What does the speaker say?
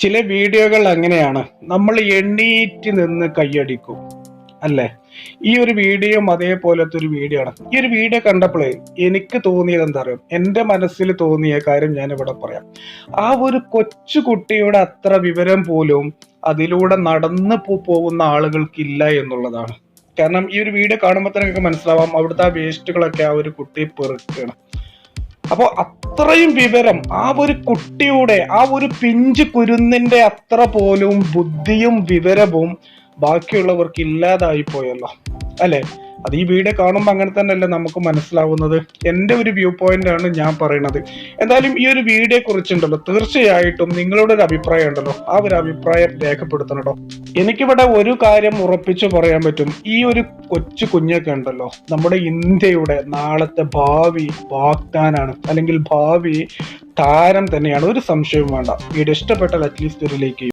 ചില വീഡിയോകൾ അങ്ങനെയാണ്. നമ്മൾ എണ്ണീറ്റ് നിന്ന് കൈയടിക്കും. അല്ലേ? ഈ ഒരു വീഡിയോ അതേപോലത്തെ ഒരു വീഡിയോ ആണ് ഈ ഒരു വീഡിയോ കണ്ടപ്പോഴേ എനിക്ക് തോന്നിയത് എന്താ അറിയാം? എന്റെ മനസ്സിൽ തോന്നിയ കാര്യം ഞാൻ ഇവിടെ പറയാം. ആ ഒരു കൊച്ചു കുട്ടിയുടെ അത്ര വിവരം പോലും അതിലൂടെ നടന്നു പോകുന്ന ആളുകൾക്കില്ല എന്നുള്ളതാണ്. കാരണം ഈ ഒരു വീഡിയോ കാണുമ്പോൾ തന്നെ മനസ്സിലാവാം അവിടുത്തെ ആ വേസ്റ്റുകളൊക്കെ ആ ഒരു കുട്ടി പെറുക്കുകയാണ് അപ്പോൾ അത്രയും വിവരം ആ ഒരു കുട്ടിയുടെ ആ ഒരു പിഞ്ചു കുരുന്നിന്റെ അത്ര പോലും ബുദ്ധിയും വിവരവും ബാക്കിയുള്ളവർക്ക് ഇല്ലാതായി പോയല്ലോ. അല്ലെ? അത് ഈ വീഡിയോ കാണുമ്പോൾ അങ്ങനെ തന്നെയല്ലേ നമുക്ക് മനസ്സിലാവുന്നത്. എന്റെ ഒരു വ്യൂ പോയിന്റ് ആണ് ഞാൻ പറയുന്നത് എന്തായാലും ഈ ഒരു വീഡിയോയെ കുറിച്ചുണ്ടല്ലോ തീർച്ചയായിട്ടും നിങ്ങളുടെ ഒരു അഭിപ്രായം ഉണ്ടല്ലോ. ആ ഒരു അഭിപ്രായം രേഖപ്പെടുത്തണം എനിക്കിവിടെ ഒരു കാര്യം ഉറപ്പിച്ചു പറയാൻ പറ്റും. ഈ ഒരു കൊച്ചു കുഞ്ഞൊക്കെ ഉണ്ടല്ലോ നമ്മുടെ ഇന്ത്യയുടെ നാളത്തെ ഭാവി വാഗ്ദാനാണ്. അല്ലെങ്കിൽ ഭാവി താരം തന്നെയാണ്. ഒരു സംശയവും വേണ്ട. വീഡിയോ ഇഷ്ടപ്പെട്ടാൽ അറ്റ്ലീസ്റ്റ് ഒരു ലൈക്ക്